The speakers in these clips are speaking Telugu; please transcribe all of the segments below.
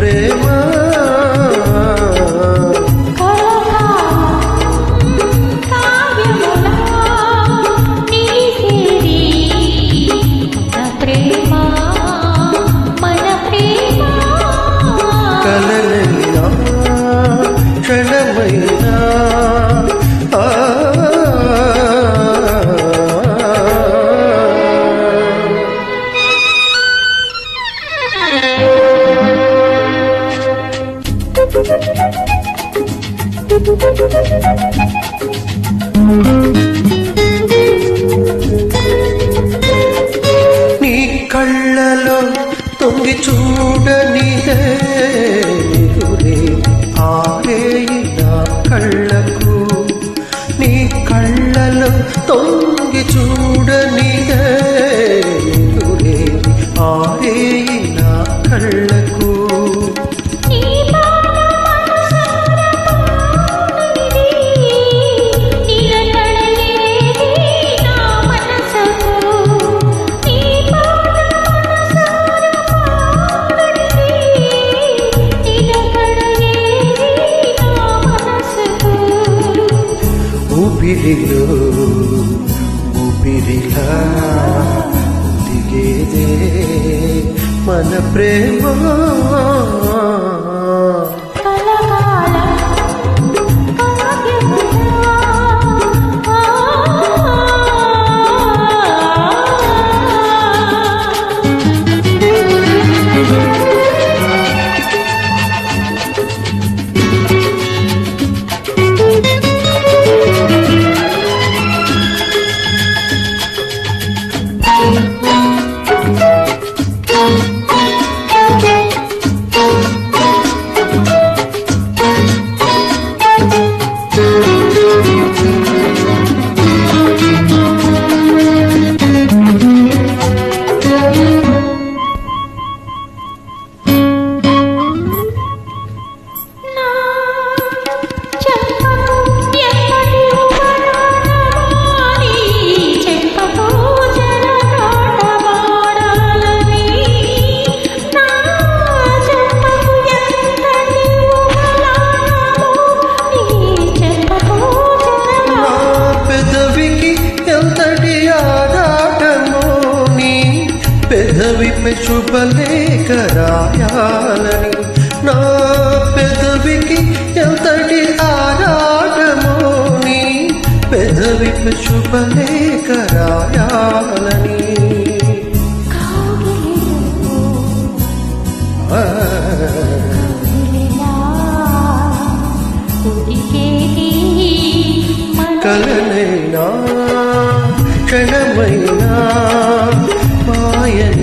మన నీ కళ్ళలో తొంగి చూడనిదే నిదురే నా కళ్ళకు. నీ కళ్ళలో తొంగి చూడనిదే నిదురే నా కళ్ళకు. ఊపిరిలో ఊపిరిలా దిగేదే మన ప్రేమ. పెదవిపై శుభలేఖ రాయాలని నా పెదవికి ఎంతటి ఆరాటమోని పెదవిపై శుభలేఖ రాయాలని కలనైనా క్షణమైనా మాయన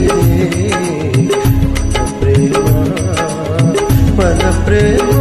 preto